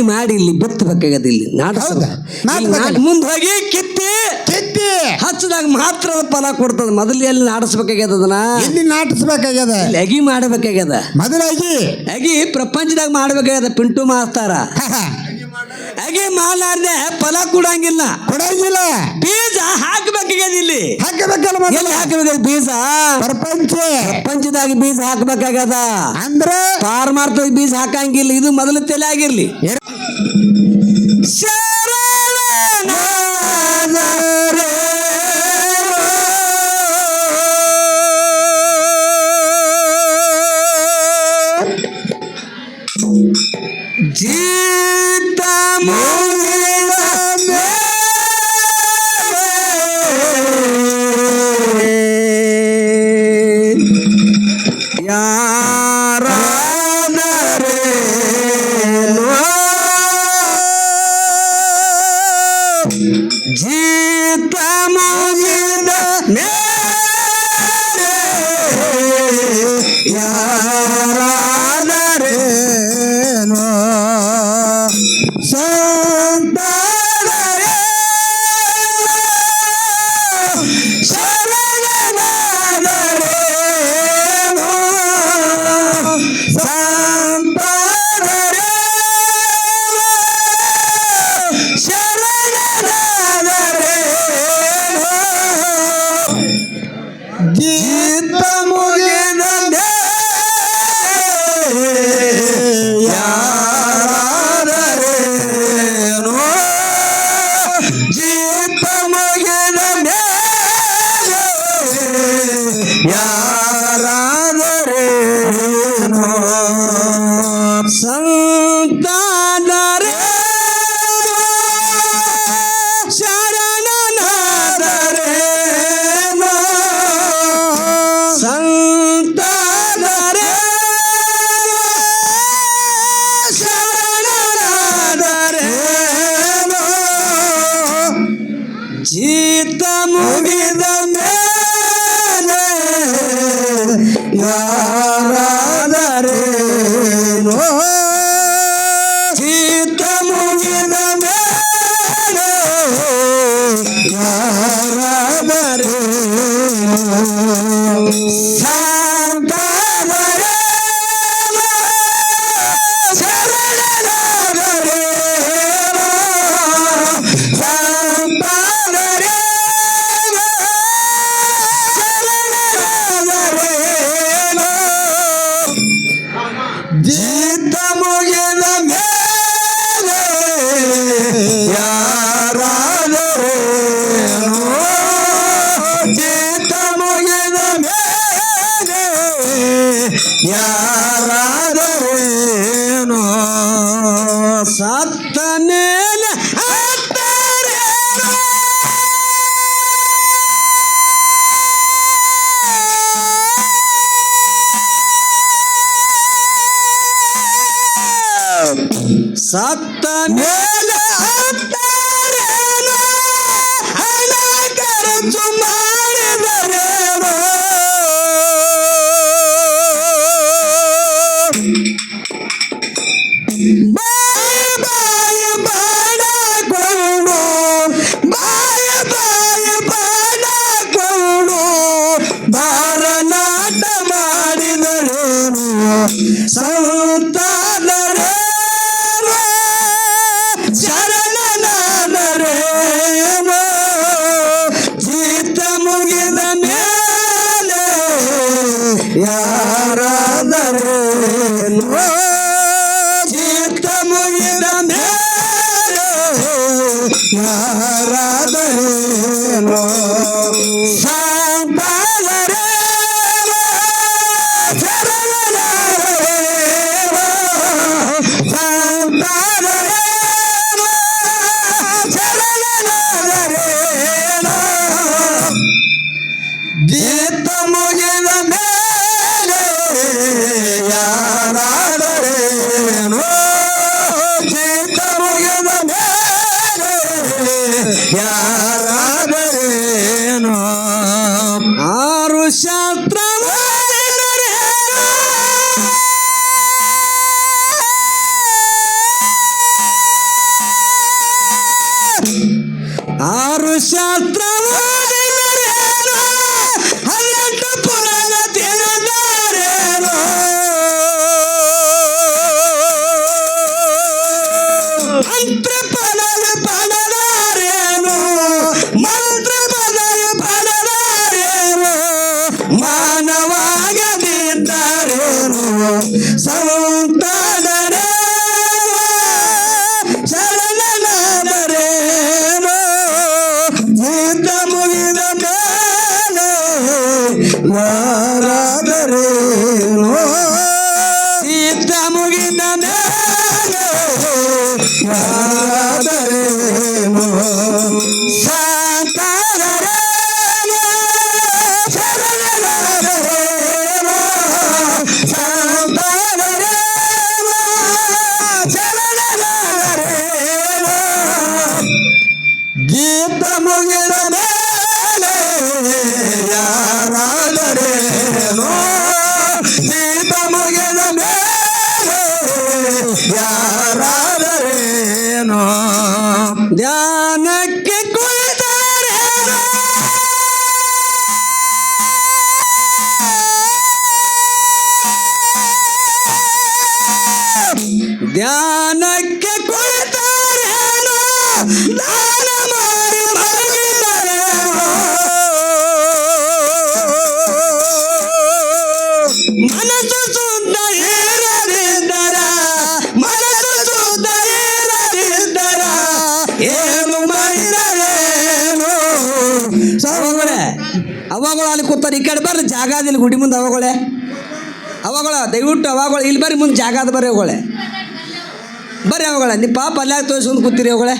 ಮಾಡಿ ಮಾಡಿ ಇಲ್ಲಿ ಬಿತ್ತಬೇಕಾಗದ ಇಲ್ಲಿ? ನಾಟಕ. ಮುಂದೆ ಹೋಗಿ ಕಿತ್ತಿ. ಕಿತ್ತಿ. ಹಚ್ಚದಾಗ ಮಾತ್ರ ಫಲ ಕೊಡ್ತದ. ಮೊದಲು ಎಲ್ಲಿ ನಾಡಿಸ್ಬೇಕಾಗ್ಯದ ಅದನ್ನ? ಇಲ್ಲಿ ನಾಟಿಸ್ಬೇಕಾಗ್ಯದ? ಅಗಿ ಮಾಡಬೇಕಾಗ್ಯದ. ಮೊದಲಾಗಿ? ಅಗಿ ಪ್ರಪಂಚದಾಗ ಮಾಡ್ಬೇಕಾಗ್ಯದ ಪಿಂಟು ಮಾಸ್ತಾರ. ಅಗಿ ಮಾಡಲಾರ್ದೆ ಫಲ ಕೊಡಂಗಿಲ್ಲ. ಕೊಡಂಗಿಲ್ಲ. ಬೀಜ ಹಾಕ್ಬೇಕಾಗ್ಯದ ಇಲ್ಲಿ. ಹಾಕಬೇಕಲ್ಲ ಮೊದಲು. ಹಾಕಬೇಕು ಹಾಕಬೇಕಾದ ಬೀಜ? ಪ್ರಪಂಚ. ಪ್ರಪಂಚದಾಗ ಬೀಜ ಹಾಕಬೇಕಾಗದ ಅಂದ್ರ? ಪಾರಮಾರ್ಥದ ಬೀಜ ಹಾಕಂಗಿಲ್ಲ. ಇದು ಮೊದಲು ತಲೆ ಆಗಿರ್ಲಿ. Mama. Дід ಯಾರಾದರೇನು ಸತ್ತ ಮೇಲೆ ಸತ್ತ ಮೇಲೆ ಕಡೆ ಬರ್ರಿ, ಜಾಗ ಅದಿಲ್ಲ ಗುಡಿ ಮುಂದೆ ಅವಗಳೇ. ಅವಾಗಳ, ದಯವಿಟ್ಟು ಅವಾಗಳ, ಇಲ್ಲಿ ಬರ್ರಿ ಮುಂದೆ ಜಾಗ ಅದ ಬರ್ರಿ ಅವುಗಳೇ. ಬರ್ರಿ ಅವುಗಳ ನಿಮ್ಮ ಪಾಪ ಅಲ್ಲೇ ತೋರಿಸ್ಕೊಂಡು ಕೂತಿರಿ ಅವುಗಳೇ.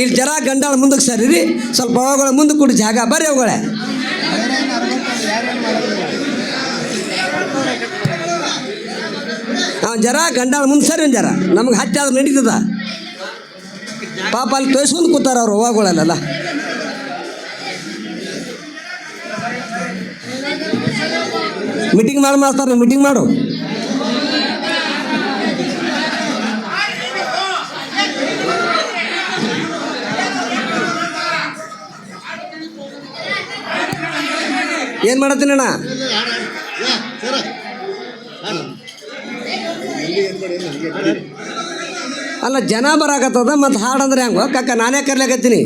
ಇಲ್ಲಿ ಜರ ಗಂಡಾಳ ಮುಂದಕ್ಕೆ ಸರಿರಿ, ಸ್ವಲ್ಪ ಅವಾಗಳ ಮುಂದೆ ಕೊಡಿ ಜಾಗ, ಬರ್ರಿ ಅವುಗಳೇ. ನಾವು ಜರ ಗಂಡಾಳ ಮುಂದೆ ಸರಿ ಜರ, ನಮಗೆ ಆದ್ರೆ ನಡೀತದ. ಪಾಪ ಅಲ್ಲಿ ತೋರಿಸ್ಕೊಂಡು ಕೂತಾರ ಅವ್ರು ಅವಾಗಳಲ್ಲ ಮೀಟಿಂಗ್ ಮಾಡಿ ಮಾಡ್ತಾರೆ ಮೀಟಿಂಗ್ ಮಾಡು. ಏನು ಮಾಡತ್ತೀನಿ ಅಣ್ಣ? ಅಲ್ಲ, ಜನ ಬರಾಕತ್ತದ ಮತ್ತು ಹಾಡಂದ್ರೆ ಹೆಂಗೋ? ಕಕ್ಕ, ನಾನೇ ಕರ್ಲಾಕತ್ತೀನಿ.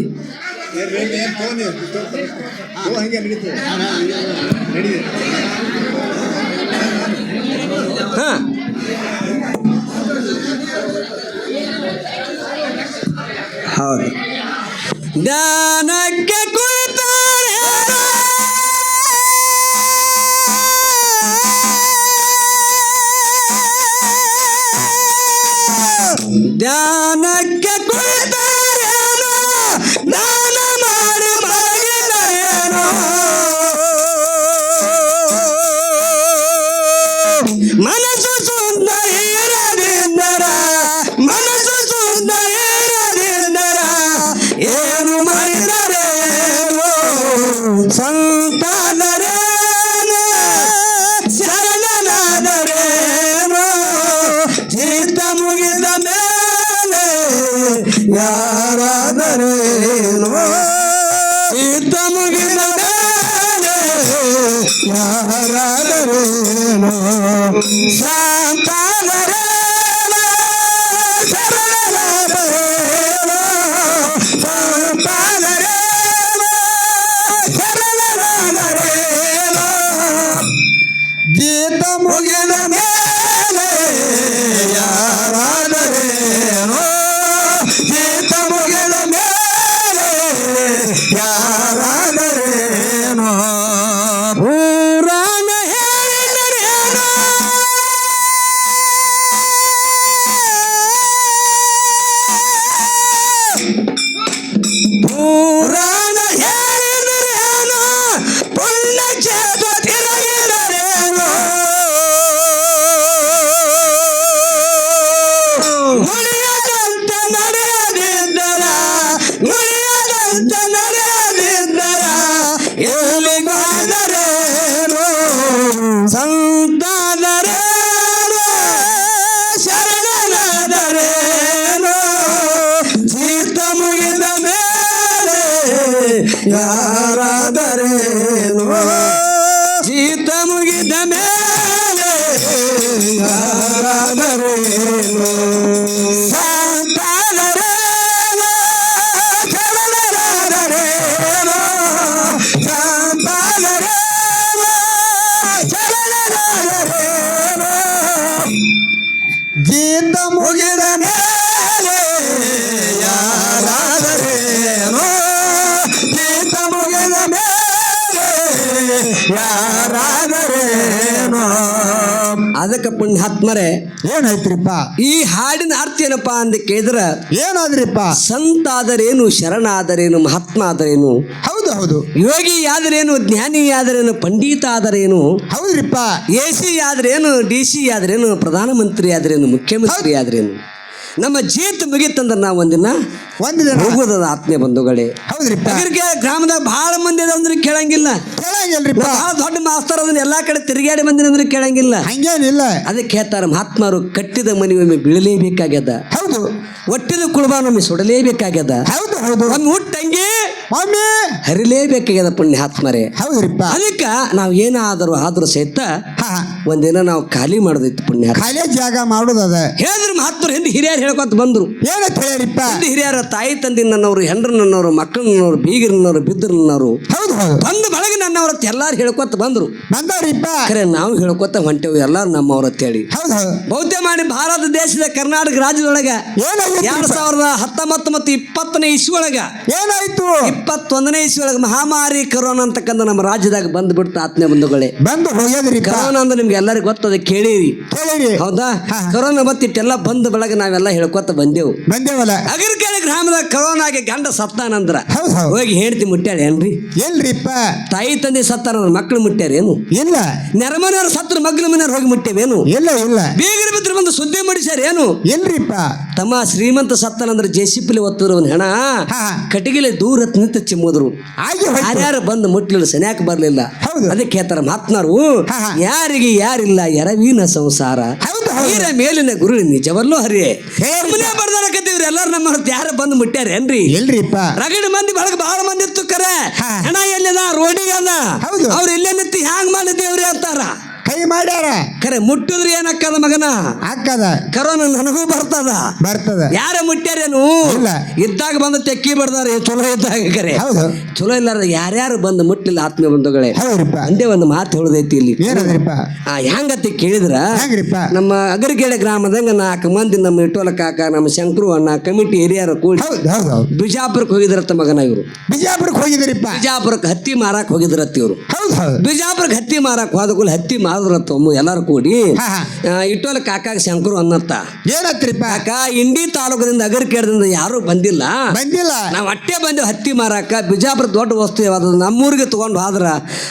ಹೌದು ಧ್ಯಾನಕ್ಕೆ ಯಾರಾದರೇನು ಶಾಂತಾದರೇನು Woo! ಅದಕ್ಕೆ ಪುಣ್ಯಾತ್ಮರೇ ಏನಾಯ್ತ್ರಿಪ್ಪ? ಈ ಹಾಡಿನ ಅರ್ಥ ಏನಪ್ಪ ಅಂತ ಕೇಳಿದ್ರ? ಏನಾದ್ರಿಪ್ಪ? ಸಂತ ಆದರೇನು ಶರಣ ಆದರೇನು ಮಹಾತ್ಮ ಆದರೇನು ಹೌದು ಹೌದು. ಯೋಗಿ ಆದರೇನು ಜ್ಞಾನಿ ಆದರೇನು ಪಂಡಿತ ಆದರೇನು ಹೌದ್ರಿಪ್ಪ. ಎ ಸಿ ಆದ್ರೇನು ಡಿ ಸಿ ಆದ್ರೇನು ಪ್ರಧಾನಮಂತ್ರಿ ಆದ್ರೇನು ಮುಖ್ಯಮಂತ್ರಿ ಆದ್ರೇನು ನಮ್ಮ ಜೀತ ಮುಗಿತಂದ್ರೆ ನಾವು ಒಂದಿನ ಒಂದಿನ ದಿನ. ಹೋಗೋದದ ಆತ್ಮೀಯ ಬಂಧುಗಳೇ. ಹೌದ್ರಿ ನಗರಕ್ಕೆ ಗ್ರಾಮದಾಗ ಭಾಳ ಮಂದಿ ಅದ ಅಂದ್ರೆ ಕೇಳಂಗಿಲ್ಲ. ಕೇಳಂಗಿಲ್ರಿ ಬಹಳ ದೊಡ್ಡ ಮಾಸ್ತರ್ ಅದನ್ನ ಎಲ್ಲಾ ಕಡೆ ತಿರುಗಾಡಿ ಬಂದಿನ ಅಂದ್ರೆ ಕೇಳಂಗಿಲ್ಲ. ಹಂಗೇನಿಲ್ಲ. ಅದಕ್ಕೆ ಹೇಳ್ತಾರೆ ಮಹಾತ್ಮರು ಕಟ್ಟಿದ ಮನೆ ಒಮ್ಮೆ ಬೀಳಲೇಬೇಕಾಗ್ಯದ. ಹೌದು. ಒಟ್ಟಿದ ಕುಳಬಾನೊಮ್ಮೆ ಸುಡಲೇಬೇಕಾಗ್ಯದ. ಹೌದು ಹೌದು. ಒಂದು ಹುಟ್ಟಂಗಿ ಮಮ್ಮಿ ಹರಿಲೇಬೇಕಾಗ್ಯದ ಪುಣ್ಯಾತ್ಮರೇ. ಹೌದ್ರಿಪ್ಪ. ಅದಕ್ಕೆ ನಾವು ಏನಾದರೂ ಆದ್ರೂ ಸಹಿತ ಹಾ ಒಂದಿನ ನಾವು ಖಾಲಿ ಮಾಡುದಿತ್ತು ಪುಣ್ಯ ಖಾಲಿ ಜಾಗ ಮಾಡುದದ. ಹೇಳಿದ್ರು ಮಹಾತ್ಮರು ಹಿಂದೆ ಹಿರಿಯರು ಹೇಳ್ಕೊತ ಬಂದ್ರು. ಏನಂತ ಹೇಳಿರಿಪ್ಪ? ಹಿಂದೆ ಹಿರಿಯರ ತಾಯಿ ತಂದೆ ನನ್ನವರು ಹೆಂಡ್ರ ನನ್ನವರು ಮಕ್ಕಳು ನನ್ನವರು ಬೀಗರು ನನ್ನವರು ಬಿದ್ದರು ನನ್ನವರು. ಹೌದು ಹೌದು. ಬಂದು ಬೆಳಗ್ಗೆ ನನ್ನವ್ರ ಎಲ್ಲಾರು ಹೇಳ್ಕೊತ ಬಂದ್ರು. ಬಂದವ್ರಿಪ್ಪ. ಖರೆ ನಾವು ಹೇಳ್ಕೊತ ಹೊಂಟೇವು ಎಲ್ಲಾರು ನಮ್ಮವ್ರ ಅಂತೇಳಿ ಬೌದ್ಧ ಮಾಡಿ ಭಾರತ ದೇಶದ ಕರ್ನಾಟಕ ರಾಜ್ಯದೊಳಗ ಎರಡ್ ಸಾವಿರದ ಹತ್ತೊಂಬತ್ತು ಮತ್ತು ಇಪ್ಪತ್ತನೇ ಇಸ್ವಿ ಒಳಗ ಏನಾಯ್ತು? ಇಪ್ಪತ್ತೊಂದನೇ ಇಸ್ವಿ ಒಳಗ ಮಹಾಮಾರಿ ಕರೋನಾ ಅಂತಕ್ಕಂಥ ನಮ್ಮ ರಾಜ್ಯದಾಗ ಬಂದ್ಬಿಡ್ತು ಆತ್ಮೀಯ ಬಂಧುಗಳೇ. ಬಂದು ಹೋಗ್ಯದ್ರಿ ಕರೋನಾ ಅಂದ್ರೆ ನಿಮ್ಗೆ ಎಲ್ಲರಿಗೂ ಗೊತ್ತದ ಕೇಳಿರಿ. ಕೇಳಿರಿ. ಹೌದಾ? ಕರೋನಾ ಬತ್ತಿಟ್ಟೆಲ್ಲ ಬಂದ ಬೆಳಗ ನಾವೆಲ್ಲ ಹೇಳ್ಕೊತ ಬಂದೆವು. ಬಂದೇವಲ್ಲ? ಅಗರ್ಕೆರೆ ಗ್ರಾಮದಾಗ ಕರೋನಾಗೆ ಗಂಡ ಸತ್ತಾನಂದ್ರ ಹೋಗಿ ಹೇಳ್ತಿ ಮುಟ್ಟಾಳೆ ಏನ್ರಿ ಎಲ್ರಿಪ್ಪ. ತಾಯಿ ತಂದೆ ಸತ್ತಾರ ಮಕ್ಕಳು ಮುಟ್ಟ್ಯಾರೇನು? ಇಲ್ಲ. ನೆರಮನೆಯವರು ಸತ್ರ ಮಗ್ನ ಮನೆಯವ್ರು ಹೋಗಿ ಮುಟ್ಟೇವೇನು ಇಲ್ಲ ಇಲ್ಲ. ಬೇಗರ ಬಿದ್ರು ಬಂದು ಸುದ್ದಿ ಮಾಡಿಸ್ಯಾರ ಏನು ಎಲ್ರಿಪ್ಪ ತಮ್ಮ ಶ್ರೀಮಂತ ಸತ್ತನಂದ್ರೆ ಜೆಸಿಪಿಲಿ ಒತ್ತಿದ್ರು ಒಂದು ಹೆಣ. ಕಟಿಗಿಲೆ ದೂರ ನಿಂತ ಚಿಮ್ಮೋದ್ರು. ಯಾರ್ಯಾರು ಬಂದು ಮುಟ್ಟಲಿಲ್ಲ ಸನ್ಯಾಕ ಬರ್ಲಿಲ್ಲ. ಹೌದು. ಅದಕ್ಕೆ ಹೇಳ್ತಾರ ಹಾ. ಯಾರಿಗೆ ಯಾರಿಲ್ಲ ಎರವೀನ ಸಂಸಾರ. ಮೇಲಿನ ಗುರು ನಿಜವಲ್ಲೂ ಹರಿಯೇ ಬರ್ದಾರಕತ್ತೀವ್ರಿ ಎಲ್ಲಾರು ನಮ್ಮ ಯಾರು ಬಂದು ಮುಟ್ಟ್ಯಾರ ಏನ್ರಿ ಎಲ್ರಿಪ್ಪ ರಗಡ ಮಂದಿ ಬಳಗ ಬಹಳ ಮಂದಿ ಇತ್ತು ಕರೆ. ಹಣ ಎಲ್ಲಿದ? ರೋಡಿಗೆ. ಅವ್ರು ಇಲ್ಲೇ ನಿಂತು ಹ್ಯಾಂಗ್ ಮಾಡಿದ್ದೇವ್ರಿ ಅಂತಾರ. ಕೈ ಮಾಡ್ಯಾರ? ಕರೆ ಮುಟ್ಟಿದ್ರೆ ಏನಕ್ಕದ ಮಗನ? ಹಾಕದ ಕರೋನ ನನಗೂ ಬರ್ತದ. ಬರ್ತದ. ಯಾರ ಮುಟ್ಟ್ಯಾರೇನು? ಇಲ್ಲ. ಇದ್ದಾಗ ಬಂದು ತೆಕ್ಕಿ ಬರ್ದಾರ ಚಲೋ ಇದ್ದಾಗ ಕರೆ. ಹೌದು. ಚಲೋ ಇಲ್ಲಾರ ಯಾರ್ಯಾರು ಬಂದು ಮುಟ್ಟಿಲ್ಲ ಆತ್ಮೀಯ ಬಂಧುಗಳೇ ಹೌದ್ರಿಪ್ಪ. ಅಂದೇ ಒಂದು ಮಾತು ಹೇಳದೈತಿ ಇಲ್ಲಿ. ಏನದ್ರಿಪ್ಪ? ಆ ಹೆಂಗತಿ ಕೇಳಿದ್ರ? ಹೆಂಗ್ರಿಪ್ಪ ನಮ್ಮ ಅಗರಗೇಳೆ ಗ್ರಾಮದಂಗ ನಾಲ್ಕು ಮಂದಿ ನಮ್ಮ ಇಟೋಲ ಕಾಕ ನಮ್ಮ ಶಂಕರು ಅಣ್ಣ ಕಮಿಟಿ ಏರಿಯಾರ ಕೂಡಿ ಬಿಜಾಪುರಕ್ಕೆ ಹೋಗಿದ್ರತ್ತ ಮಗನ ಇವರು. ಬಿಜಾಪುರಕ್ಕೆ ಹೋಗಿದ್ರಿಪ್ಪ? ಬಿಜಾಪುರಕ್ಕೆ ಹತ್ತಿ ಮಾರಕ್ ಹೋಗಿದ್ರತ್ತ ಇವರು. ಬಿಜಾಪುರಕ್ಕೆ ಹತ್ತಿ ಮಾರಕ್ ಹೋದಕೂಲ ಹತ್ತಿ ಮಾರದ್ರತ್ತ ತಮ್ಮ ಎಲ್ಲಾರು ಕೂಡಿ ಹಾ ಹಾ. ಕಾಕಾಗ ಶಂಕರು ಅನ್ನತ್ತ ಏನತ್ರಿಪ್ಪ? ಕಾಕ ಇಂಡಿ ತಾಲೂಕದಿಂದ ಅಗರಕೇಡದಿಂದ ಯಾರು ಬಂದಿಲ್ಲ. ಬಂದಿಲ್ಲ. ನಾವ್ ಅಟ್ಟೆ ಬಂದೇವು ಹತ್ತಿ ಮಾರಾಕ ಬಿಜಾಪುರ ದೊಡ್ಡ ವಸ್ತು ಯಾವ್ದು ನಮ್ಮೂರಿಗೆ ತಗೊಂಡು ಹೋದ್ರ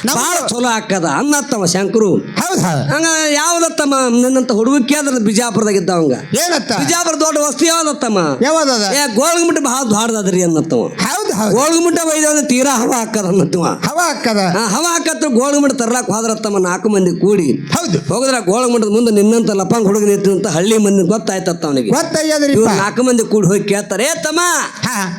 ನಮ್ಮ- ಭಾಳ ಚಲೋ ಹಾಕದ ಅನ್ನತ್ತವ ಶಂಕರು. ಹೌದು ಹೌದು. ಹಂಗ ಯಾವ್ದತ್ತಮ್ಮ ನಿನ್ನಂತ ಹುಡುಗಕ್ಕೆ ಅದ್ರ ಬಿಜಾಪುರದಾಗ ಇದ್ದವಂಗ. ಏನತ್ತ? ಬಿಜಾಪುರ ದೊಡ್ಡ ವಸ್ತು ಯಾವ್ದತ್ತಮ್ಮ? ಯಾವ್ದದ? ಏ ಗೋಳ್ಗುಮಟ್ಟ ಬಹಳ ದೊಡ್ಡದದ್ರಿ ಅನ್ನತ್ತವ. ಹೌದು ಹೌದು. ಗೋಳ್ಗುಮಟ್ಟ ಒಯ್ದ ತೀರಾ ಹವಾ ಹಾಕದ ಅನ್ನತ್ತವ. ಹವಾ ಹಾಕದ? ಹವಾ ಹಾಕತ್ರ ಗೋಳ್ಗುಮಟ್ಟ ತರ್ಲಾಕ್ ಹೋದ್ರತ್ತಮ್ಮ ನಾಲ್ಕು ಮಂದಿ ಕೂಡಿ. ಹೌದು. ಗೋಳ ಗೋಳ್ಗುಮಟ್ಟದ ಮುಂದೆ ನಿನ್ನಂತ ಲಪಾಂಗ್ ಹುಡುಗ ನಿಂತ ಹಳ್ಳಿ ಮಂದಿ ಗೊತ್ತಾಯ್ತತ್ತ ಅವನಿಗೆ. ಗೊತ್ತಾಗ್ಯದ್ರಿಪ್ಪ. ಇವ್ರು ನಾಲ್ಕು ಮಂದಿ ಕೂಡ ಹೋಗಿ ಕೇಳ್ತಾರೆ ಏ ತಮ್ಮ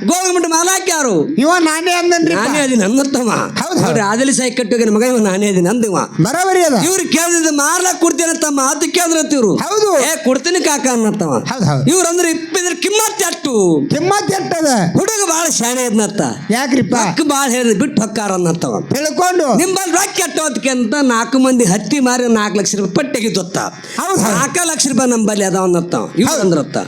ಗೋಳ ಗೋಳ್ಗುಮಟ್ಟ ಮಾಲಾಕ್ ಯಾರು? ಇವ ನಾನೇ ಅಂದ್ರಿ ನಾನೇ ಅದೀನಿ ತಮ್ಮ. ಹೌದು. ಆದಲಿ ಸಾಯಿ ಕಟ್ಟೋಗಿ ಮಗ ಇವ ನಾನೇ ಅದೀನಿ ನಂದಿವ ಬರಬರಿ ಅದ. ಇವ್ರು ಕೇಳಿದ ಮಾರ್ಲಾಕ್ ಕೊಡ್ತೀನಿ ತಮ್ಮ ಅದು ಕೇಳಿದ್ರೆ ಇವ್ರು. ಹೌದು. ಏ ಕೊಡ್ತೀನಿ ಕಾಕ ಅನ್ನತ್ತವ ಇವ್ರು ಅಂದ್ರೆ ಇಪ್ಪಿದ್ರೆ ಕಿಮ್ಮತ್ ಅಟ್ಟು ಕಿಮ್ಮತ್ ಎಟ್ಟದ ಹುಡುಗ ಬಾಳ ಶಾಣೆ ಇದ್ನತ್ತ ಯಾಕ್ರಿಪ್ಪ? ಅಕ್ಕ ಬಾಳ ಹೇಳಿದ್ ಬಿಟ್ಟು ಹಕ್ಕಾರ ಅನ್ನತ್ತವ ತಿಳ್ಕೊಂಡು. ನಿಮ್ಮಲ್ಲಿ ರೊಕ್ಕ ಎಟ್ಟೋದಕ್ಕೆ ಅಂತ ನಾಲ್ಕು ಮಂದಿ ಹತ್ತಿ ಮಾರಿ ನಾಲ್ಕು ಲಕ್ಷ ರೂಪಾಯಿ ಪಟ್ಟೆಗೆ ಹೌದು ನಾಲ್ಕು ಲಕ್ಷ ರೂಪಾಯಿ ನಂಬಲ್ಲಿ ಅದಾವ ಅನ್ನತ್ತವ ಇವ್ರು ಅಂದ್ರತ್ತ.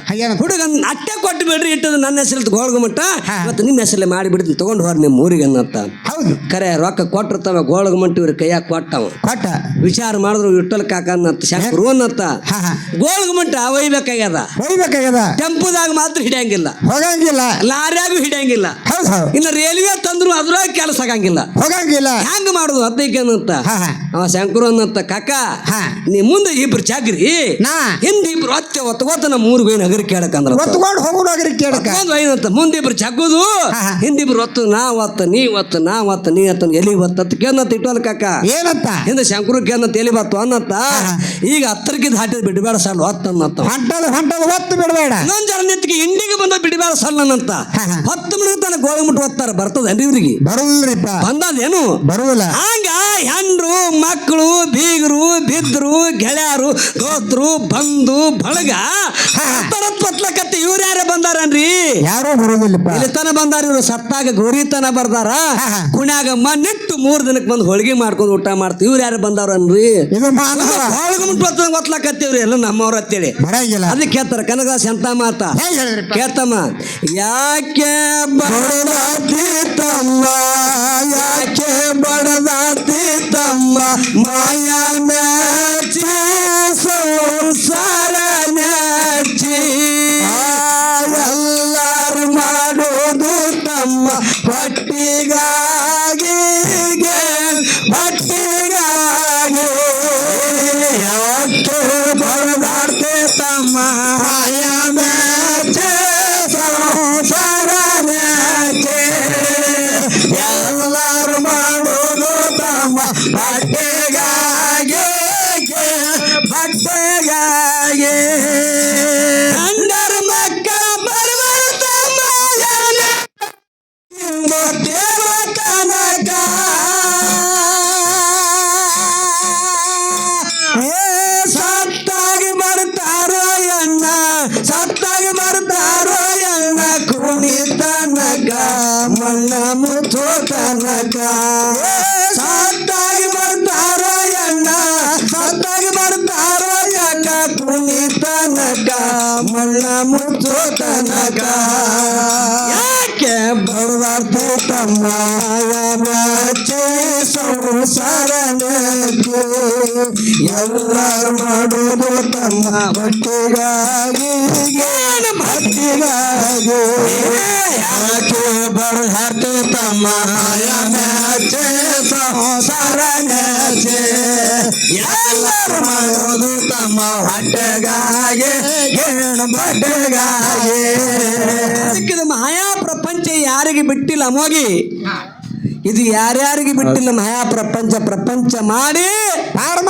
ಹುಡುಗ ಅಟ್ಟೆ ಕೊಟ್ಟು ಬಿಡ್ರಿ ಇಟ್ಟದ ನನ್ನ ಹೆಸರು ಗೋಳ್ಗುಮಟ್ಟ ಮತ್ತೆ ನಿಮ್ಮ ಹೆಸರಲ್ಲೇ ಮಾಡಿಬಿಡ್ತೀನಿ ತಗೊಂಡು ಹೋರ್ ನಿಮ್ಮ ಊರಿಗೆ ಅನ್ನತ್ತ. ಹೌದು. ಕರೆ ರೊಕ್ಕ ಕೊಟ್ಟಿರ್ತಾವ ಗೋಳಗುಮಟ್ಟ ಇವ್ರ ಕೈಯಾಗ ಕೊಟ್ಟವ. ಕೊಟ್ಟ. ವಿಚಾರ ಮಾಡಿದ್ರು ಇಟ್ಟಲ್ ಕಾಕ ಅನ್ನತ್ತ ಶಂಕರು ಅನ್ನತ್ತ. ಹಾ ಒಯ್ಬೇಕಾಗ್ಯದ ಗೋಳ್ಗುಮಟ್ಟ ಒಯ್ಬೇಕಾಗ್ಯದ. ಹೋಗ್ಬೇಕಾಗ್ಯದ ಟೆಂಪುದಾಗ ಮಾತ್ರ ಹಿಡಿಯಂಗಿಲ್ಲ. ಹೋಗಂಗಿಲ್ಲ. ಲಾರ್ಯಾಗೂ ಹಿಡಿಯಂಗಿಲ್ಲ. ಇನ್ನು ರೈಲ್ವೆ ತಂದ್ರು ಅದ್ರಾಗ ಕೆಲಸ ಆಗಂಗಿಲ್ಲ. ಹೋಗಂಗಿಲ್ಲ. ಹೆಂಗ್ ಮಾಡುದು ಹತ್ತೈಕೆ ಅನ್ನತ್ತ. ಅವ ಶಂಕರು ಅನ್ನತ್ತ ಕಾಕ. ನೀ ಮುಂದೆ ಇಬ್ರು ಚಾಕ್ರಿ ನಾ. ಹಿಂದೆ ಇಬ್ರು ಹತ್ತೆ ಒತ್ತಗೋತ ನಮ್ಮ ಮೂರ್ಗೆ ಹೋಗಿ ನಗರ ಕೇಳಕಂದ್ರ ಒತ್ಕೊಂಡು ಹೋಗೋಣ ಅಗರಿ ಕೇಳಕ. ಏನಂತ ಮುಂದಿಬ್ರು ಜಗ್ಗುದು. ಹಾ, ಹಾ. ಹಿಂದಿಬ್ರು ಒತ್ತು ನಾ ಒತ್ತ ನೀ ಒತ್ತ ನಾ ಒತ್ತ ನೀ ಒತ್ತ ಎಲಿ ಒತ್ತ ಕೇಂದ್ರ ಇಟ್ಟವಲ್ಲ ಕಾಕ. ಏನಂತ? ಹಿಂದೆ ಶಂಕರು ಕೇಳತ್ತ ಎಲಿ ಬತ್ತು ಅನ್ನತ್ತ ಈಗ ಹತ್ತರಕ್ಕಿದ್ ಹಾಟಿದ್ ಬಿಡಬೇಡ ಸಾಲ ಹೊತ್ತ ಅನ್ನತ್ತ ಹಂಟದ ಹಂಟದ ಒತ್ತು ಬಿಡಬೇಡ. ಇನ್ನೊಂದ್ ಜನ ನಿಂತಿಗೆ ಇಂಡಿಗೆ ಬಂದ ಬಿಡಬೇಡ ಬಂದಾಳ ಅನ್ನಂತ. ಹತ್ತು ಮಿನಿಟ್ ತನಕ ಗೋಳಿ ಮುಟ್ಟು ಓದ್ತಾರ ಬರ್ತದೇನ್ರಿ ಇವ್ರಿಗೆ? ಬರುದಿಲ್ರಿಪ್ಪ. ಬಂದದೇನು? ಬರುದಿಲ್ಲ. ಹಂಗ ಹೆಂಡ್ರು ಮಕ್ಕಳು ಬೀಗರು ಬಿದ್ರು ಗೆಳೆಯರು ದೋಸ್ತರು ಬಂದು ಬಳಗ ಇವ್ರ ಪತ್ಲಕತ್ತಿ ಇವ್ರು ಯಾರೇ ಬಂದಾರನ್ರಿ? ಯಾರೋ ಬರುದಿಲ್ಲಪ್ಪ. ಇಲ್ಲಿ ತನ ಬಂದಾರ ಇವ್ರು ಸತ್ತಾಗ ಗೋರಿತನ ಬರ್ದಾರ. ಕುಣ್ಯಾಗ ಮಣ್ಣಿಟ್ಟು ಮೂರ್ ದಿನಕ್ಕೆ ಬಂದು ಹೋಳಿಗೆ ಮಾಡ್ಕೊಂಡು ಊಟ ಮಾಡ್ತೀವಿ ಇವ್ರು ಯಾರು ಬಂದಾರನ್ರಿ? ಹೋಳಿಗೆ ಗೊತ್ತಲಕತ್ತೀವ್ರಿ ಎಲ್ಲ ನಮ್ಮವ್ರ ಅಂತೇಳಿ ಅದಕ್ಕೆ ಕೇಳ್ತಾರ ಕನಕದಾಸ ಎಂತ ಮಾತ? ಕೇಳ್ತಮ್ಮ. ಯಾಕೆ ಬಡದಾತಿ ತಮ್ಮ ಯಾಕೆ ಬಡದಾತಿ ತಮ್ಮ ಮಾಯ I'm not ಬಟ್ಟೆಗಾಗಿ ಗಂಡರ ಮಕ್ಕಳ ಬರುವರು ತಮ್ಮ ದೇವ ತನಕ ಏ, ಸತ್ತಾಗಿ ಬರ್ತಾರೋ ಎಣ್ಣ ಸತ್ತಾಗಿ ಬರ್ತಾರೋ ಎಣ್ಣ ಕುಣಿ ತನಕ ಮಣ್ಣ ಮುಚ್ಚೋ ತನಕ ಮಣ್ಣ ಮುಚ್ಚೋ ತನಕ ಯಾಕೆ ಬಡದಾಡ್ತು ತಮ್ಮ ಮ್ಯಾಚೆ ಸಂಸಾರ ಎಲ್ಲರೂ ಮಾಡೋದು ತಮ್ಮ ಬಟ್ಟಿಗಾಗಿ ಏನು ಬಟ್ಟಿಗಾಗಿ ಯಾಕೆ ಬಡದಾಡ್ತು ತಮ್ಮ ಮ್ಯಾಚೆ ಸಂಸಾರ ಎಲ್ಲರೂ ಮಾಡೋದು ತಮ್ಮ ಹೊಟ್ಟೆಗಾಗಿ ಏನು ಬಟ್ಟೆಗಾಗಿ ಸಿಕ್ಕಿದ ಮಾಯಾ ಪ್ರಪಂಚ ಯಾರಿಗೆ ಬಿಟ್ಟಿಲ್ಲ ಮೋಗಿ? ಇದು ಯಾರ್ಯಾರಿಗೆ ಬಿಟ್ಟಿಲ್ಲ ಮಾಯಾ ಪ್ರಪಂಚ ಪ್ರಪಂಚ ಮಾಡಿ ಪಾರ್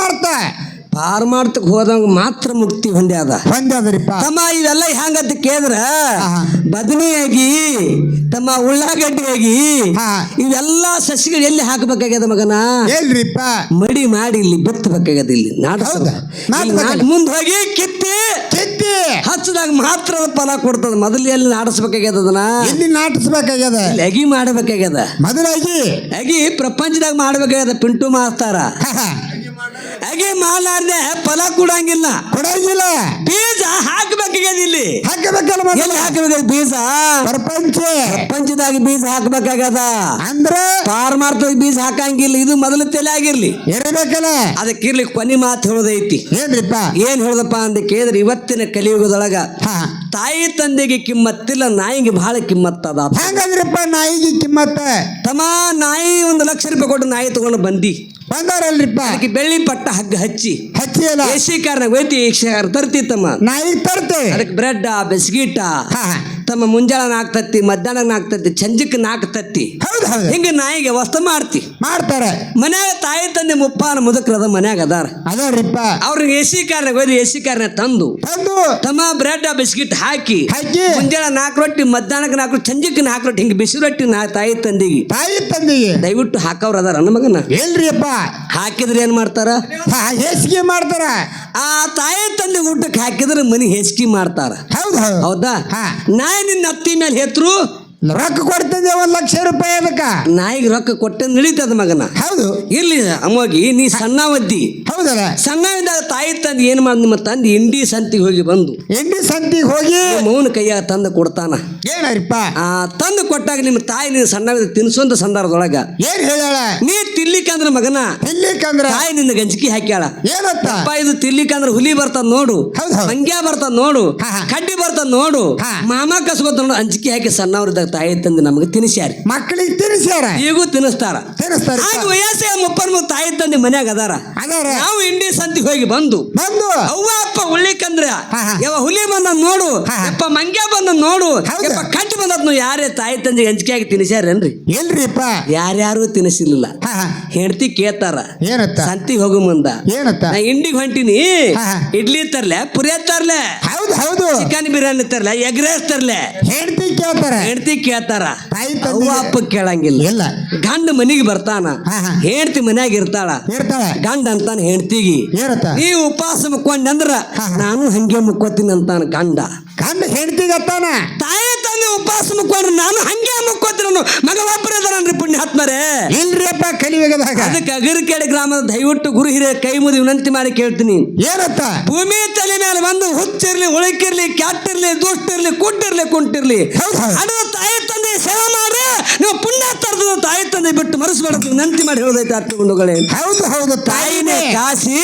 ಪಾರು ಮಾಡ್ತಕ್ ಹೋದಂಗ ಮಾತ್ರ ಮುಕ್ತಿ ಹೊಂದ್ಯಾದ. ತಮ್ಮ ಇವೆಲ್ಲ ಹೆಂಗಂತ ಕೇಳಿದ್ರ. ಬದನೆಯಾಗಿ ತಮ್ಮ ಉಳ್ಳಾಗಡ್ಡಿಯಾಗಿ ಆಗಿ ಇವೆಲ್ಲ ಸಸಿಗಳು ಎಲ್ಲಿ ಹಾಕಬೇಕಾಗ್ಯದ ಮಗನ? ಎಲ್ರಿಪ್ಪ. ಮಡಿ ಮಾಡಿ ಇಲ್ಲಿ ಬಿತ್ತಬೇಕಾಗ್ಯದ ಇಲ್ಲಿ. ನಾಡ? ಮುಂದೆ ಹೋಗಿ ಕಿತ್ತಿ ಕೆತ್ತಿ ಹಚ್ಚದಾಗ ಮಾತ್ರ ಅದು ಫಲ ಕೊಡ್ತದ. ಮೊದಲು ಎಲ್ಲಿ ನಾಡಿಸ್ಬೇಕಾಗ್ಯದ ಅದನ್ನ? ಎಲ್ಲಿ ನಾಟಿಸ್ಬೇಕಾಗ್ಯದ? ಇಲ್ಲಿ ಅಗಿ ಮಾಡಬೇಕಾಗ್ಯದ. ಮೊದಲಾಗಿ? ಅಗಿ ಪ್ರಪಂಚದಾಗ ಮಾಡ್ಬೇಕಾಗ್ಯದ ಪಿಂಟು ಮಾಸ್ತಾರ. ಅಗಿ ಮಾಡಲಾರ್ದೆ ಫಲ ಕೊಡಂಗಿಲ್ಲ. ಕೊಡಂಗಿಲ್ಲ. ಬೀಜ ಹಾಕಬೇಕಾಗ್ಯದ ಇಲ್ಲಿ. ಹಾಕಬೇಕಲ್ಲ ಎಲ್ಲಿ ಹಾಕಬೇಕಾಗ್ಯದ ಬೀಜ? ಪ್ರಪಂಚ. ಪ್ರಪಂಚದಾಗ ಬೀಜ ಹಾಕಬೇಕಾಗ್ಯದ? ಫಾರ್ಮರ್ ಪಾರಮಾರ್ಥದಾಗ ಬೀಜ ಹಾಕಂಗಿಲ್ಲ. ಇದು ಮೊದಲು ತಲೆ ಆಗಿರ್ಲಿ. ಇರಬೇಕಲ್ಲ. ಅದಕ್ಕಿರ್ಲಿ ಕೊನೆ ಮಾತು ಹೇಳೋದೈತಿ. ಏನ್ರಿಪ್ಪ? ಏನ್ ಹೇಳದಪ್ಪ ಅಂತ ಕೇಳಿದ್ರೆ ಇವತ್ತಿನ ಕಲಿಯುಗದೊಳಗ ತಾಯಿ ತಂದೆಗೆ ಕಿಮ್ಮತ್ತಿಲ್ಲ ನಾಯಿಗೆ ಬಹಳ ಕಿಮ್ಮತ್ತದ. ಹೆಂಗಂದ್ರಪ್ಪ ನಾಯಿಗೆ ಕಿಮ್ಮತ್ತ? ತಮ್ಮ ನಾಯಿ ಒಂದು ಲಕ್ಷ ರೂಪಾಯಿ ಕೊಟ್ಟು ನಾಯಿ ತಗೊಂಡು ಬಂದಿ. ಬಂದಾರಲ್ರಿಪ್ಪ ಅದಕ್ಕೆ ಬೆಳ್ಳಿ ಪಟ್ಟ ಹಗ್ಗ ಹಚ್ಚಿ. ಹಚ್ಚಿ ಅಲ್ಲ ಎಸಿ ಕಾರ್ನಾಗ ಒಯ್ತಿ ತರ್ತಿತ್ತಮ್ಮ. ತರ್ತಿತ್ತಮ್ಮ ಈಗ ತರ್ತೇವೆ ಅದಕ್ಕೆ ಬ್ರೆಡ್ ಬಿಸ್ಕಿಟ. ತಮ್ಮ ಮುಂಜಾನೆ ಆಗ್ತತ್ತಿ ತತ್ತಿ ಮಧ್ಯಾಹ್ನ ಆಗ್ತತ್ತಿ ತತ್ತಿ ನಾಕ್ತತ್ತಿ ಹಿಂಗ ತತ್ತಿ ಹೌದು ಹೌದು. ಹಿಂಗೆ ನಾಯಿಗೆ ವಸ್ತು ಮಾಡ್ತಿ ಮಾಡ್ತಾರೆ. ಮನ್ಯಾಗ ತಾಯಿ ತಂದೆ ಮುಪ್ಪಾನ ಮುದುಕ್ರದ ಮನ್ಯಾಗ ಅದಾರ. ಅದಾರಿಪ್ಪ ಅವ್ರಿಗೆ ಎಸಿ ಕಾರ್ನಾಗ ಎ ಎಸಿ ಕಾರ್ನ ತಂದು ತಂದು. ತಮ್ಮ ಬ್ರೆಡ್ ಬಿಸ್ಕಿಟ್ ಹಾಕಿ ಹಾಕಿ. ಮುಂಜಾನೆ ನಾಲ್ಕು ರೊಟ್ಟಿ ಮಧ್ಯಾಹ್ನಕ್ಕೆ ನಾಲ್ಕು ರೊಟ್ಟಿ ಸಂಜೆಕ್ಕೆ ನಾಲ್ಕು ರೊಟ್ಟಿ ಹಿಂಗೆ ಬಿಸಿ ರೊಟ್ಟಿ ನಾ ತಾಯಿ ತಂದಿಗೆ. ತಾಯಿ ತಂದಿಗೆ. ದಯವಿಟ್ಟು ಹಾಕವ್ರ ಅದಾರ ನನ್ನ ಮಗನ. ಅಪ್ಪ ಹಾಕಿದ್ರೆ ಏನ್ ಮಾಡ್ತಾರ? ಹೇಸಿಗೆ ಮಾಡ್ತಾರ. ಆ ತಾಯಿ ತಂದೆ ಊಟಕ್ಕೆ ಹಾಕಿದ್ರೆ ಮನಿ ಹೆಚ್ಚಿಗೆ ಮಾಡ್ತಾರ. ಹೌದು. ನಾಯಿ ನಿನ್ನ ಅತ್ತಿ ಮೇಲೆ ಹೆತ್ರು ರೊಕ್ಕ ಕೊಡ್ತಿದ್ದೆ ಒಂದ್ ಲಕ್ಷ ರೂಪಾಯಿ ಅದಕ್ಕ. ನಾಯಿಗೆ ರೊಕ್ಕ ಕೊಟ್ಟೆ ನಡೀತದ ಮಗನ? ಹೌದು. ಇರ್ಲಿ ಅಮ್ಮೋಗಿ ನೀ ಸಣ್ಣವದ್ದಿ. ಹೌದಲ್ಲ? ಸಣ್ಣವಿಂದ ತಾಯಿ ತಂದೆ ಏನ್ ಮಾಡ್ ನಿಮ್ಮ ತಂದೆ ಇಂಡಿ ಸಂತಿಗೆ ಹೋಗಿ ಬಂದು. ಎಂಡಿ ಸಂತಿಗೆ ಹೋಗಿ ಮೌನ ಕೈಯಾಗ ತಂದು ಕೊಡ್ತಾನ. ಏನರಿಪ್ಪ? ಆ ತಂದು ಕೊಟ್ಟಾಗ ನಿಮ್ಮ ತಾಯಿ ನೀನು ಸಣ್ಣವಿಂದ ತಿನ್ಸುವಂತ ಸಂದರ್ಭದೊಳಗ. ಏನ್ ಹೇಳ ನೀ ತಿಲ್ಲಿಕಂದ್ರ ಮಗನ? ತಿಲ್ಲಿಕಂದ್ರ ತಾಯಿ ನಿನ್ನ ಗಂಜಿಕಿ ಹಾಕ್ಯಾಳ. ಏನತ್ತ? ಅಪ್ಪ ಇದು ತಿರ್ಲಿಕ್ಕಂದ್ರ ಹುಲಿ ಬರ್ತದ ನೋಡು. ಸಂಖ್ಯಾ. ಬರ್ತದ ನೋಡು. ಕಡ್ಡಿ ಬರ್ತದ ನೋಡು. ಮಾಮ ಕಸ್ಕೊತ ನೋಡು ಅಂಜಿಕೆ ಹಾಕಿ ಸಣ್ಣವ್ರಿದ್ದಾಗ ತಾಯಿ ತಂದೆ ನಮಗೆ ತಿನ್ಸ್ಯಾರ. ಮಕ್ಕಳಿಗೆ ತಿನ್ಸ್ಯಾರ? ಈಗೂ ತಿನ್ನಿಸ್ತಾರ ತಿನ್ನಿಸ್ತಾರ ಆಗ ವಯಸ್ಸೇ ಮುಪ್ಪರ್ ತಾಯಿ ತಂದೆ ಮನ್ಯಾಗ ಅದಾರ. ಅದಾರ? ನಾವು ಇಂಡಿ ಸಂತಿಗೆ ಹೋಗಿ ಬಂದು ಬಂದು? ಅವ್ವ ಅಪ್ಪ ಉಳ್ಳಿಕಂದ್ರ. ಯಾವ ಹುಲಿ ಬಂದ ನೋಡು ಅಪ್ಪ ಮಂಗ್ಯ ಬಂದ ನೋಡು? ಯಪ್ಪ ಬಂದದ್ನು ಯಾರೇ ತಾಯಿ ತಂದೆಗೆ ಹಂಚಿಕೆಯಾಗಿ ತಿನ್ಸ್ಯಾರೇನ್ರಿ? ಎಲ್ರಿಪ್ಪ? ಯಾರ್ಯಾರು ತಿನ್ನಿಸಿರ್ಲಿಲ್ಲ ಹೆಂಡತಿ ಕೇಳ್ತಾರ. ಏನತ್ತ? ಸಂತಿಗೆ ಹೋಗು ಮುಂದ. ಏನತ್ತ? ನಾ ಇಂಡಿಗೆ ಹೊಂಟಿನಿ. ಇಡ್ಲಿ ತರ್ಲೆ ಪುರಿ ತರ್ಲೆ. ಹೌದು ಹೌದು. ಚಿಕನ್ ಬಿರಿಯಾನಿ ತರ್ಲೆ ಎಗ್ ರೈಸ್ ತರ್ಲೆ. ಹೆಂಡತಿ ಕೇಳ್ತಾರ. ಹೆಂಡತಿ ಕೇಳ್ತಾರ? ತಾಯಿ ಅವ್ವ ಅಪ್ಪ ಕೇಳಂಗಿಲ್ಲ. ಇಲ್ಲ. ಗಂಡ ಮನಿಗೆ ಬರ್ತಾನ. ಹಾ, ಹಾ. ಹೆಂಡತಿ ಮನ್ಯಾಗ ಇರ್ತಾಳ. ಇರ್ತಾಳ. ಗಂಡ ಅಂತಾನ ಹೆಂಡತಿಗಿ. ಏನತ್ತ? ನೀ ಉಪವಾಸ ಮುಕ್ಕೊಂಡ್ರ ಹಾ, ಹಾ. ನಾನು ಹಂಗೆ ಮುಕ್ಕೋತೀನಿ ಅಂತಾನ ಗಂಡ. ಗಂಡ ಹೆಂಡತಿಗೆ ಅತ್ತಾನ ತಾಯಿ ತಂದೆ ಉಪವಾಸ ಮುಕ್ಕೊಂಡ್ರೆ ನಾನು ಹಂಗೆ ಮುಕ್ಕೋತೀನಿ ಮಗ ಮಗ ಪುಣ್ಯ ಹತ್ಮರೆ ಇಲ್ರಿಯಪ್ಪ ಕಲಿಯುಗದಾಗ ಅದಕ್ಕೆ ಅಗರಕೆರೆ ಗ್ರಾಮದ ದಯವಿಟ್ಟು ಗುರು ಹಿರಿಯ ಕೈ ಮುದಿ ವಿನಂತಿ ಮಾಡಿ ಕೇಳ್ತೀನಿ. ಏನತ್ತ ಭೂಮಿ ತಲೆ ಮೇಲೆ ಬಂದು ಹುಚ್ಚಿರ್ಲಿ ಉಳಕಿರ್ಲಿ ಕ್ಯಾಟಿರ್ಲಿ ದುಷ್ಟಿರ್ಲಿ ಕುಟ್ಟಿರ್ಲಿ ಕುಂಟಿರ್ಲಿ. ಹೌದು, ಹೌದು. ಅದು ತಾಯಿ ತಂದೆ ಸೇವೆ ಮಾಡ್ರಿ ನೀವು ಪುಣ್ಯ ತರದ ತಾಯಿ ತಂದೆ ಬಿಟ್ಟು ಮರೆಸ್ಬೇಡದು ನಂತಿ ಮಾಡಿ ಹೇಳೋದೈತೆ ಅರ್ಥಗುಂಡುಗಳೇ ಹೌದು ಹೌದು ತಾಯಿನೇ. ಕಾಸಿ ಕಾಶಿ.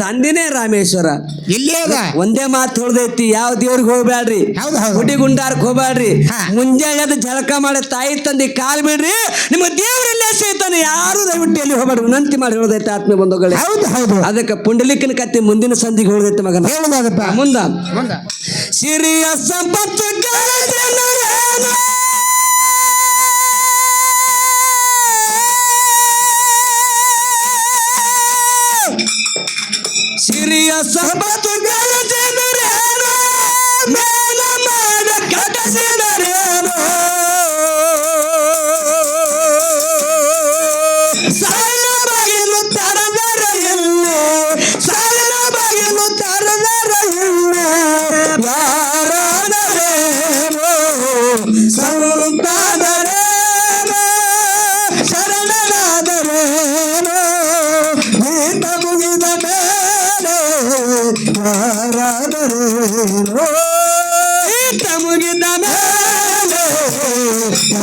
ತಂದಿನೇ ರಾಮೇಶ್ವರ. ಇಲ್ಲೇ ಒಂದೇ ಮಾತು ಹೇಳ್ದೈತಿ ಯಾವ ದೇವ್ರಿಗೆ ಹೋಗ್ಬೇಡ್ರಿ. ಗುಡಿ ಗುಂಡಾರ್ಕ್ ಹೋಗ್ಬೇಡ್ರಿ. ಮುಂಜಾನೆ ಅದು ಜಳಕ ಮಾಡಿ ತಾಯಿ ತಂದೆ ಕಾಲ್ ಬಿಡ್ರಿ ನಿಮ್ಮ ದೇವರಲ್ಲೇ ಸೇತಾನೆ ಯಾರು ದಯವಿಟ್ಟು ಎಲ್ಲಿ ಹೋಗ್ಬೇಡ್ರಿ ನಂತಿ ಮಾಡಿ ಹೇಳೋದೈತೆ ಆತ್ಮ ಬಂಧುಗಳೇ. ಹೌದು ಹೌದು. ಅದಕ್ಕೆ ಪುಂಡಲಿಕನ ಕತ್ತಿ ಮುಂದಿನ ಸಂಧಿಗೆ ಹೋಗೈತೆ ಮಗನ. ಮುಂದ. ಸಿರಿಯ ಸಂಪತ್ತು ಸಿರಿಯ ಸಂಪತ್ತು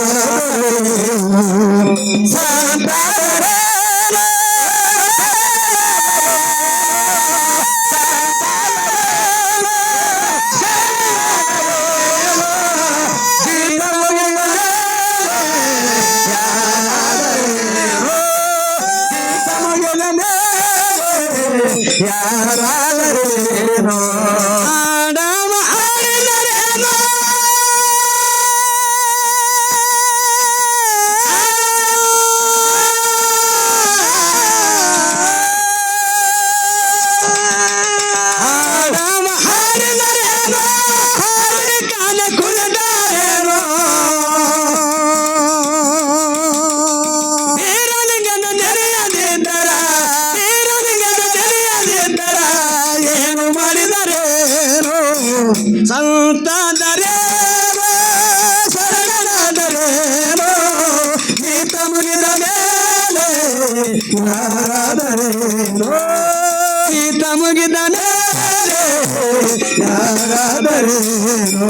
ಯಾರಾದರೇನು ಯಾರಾದರೇನೋ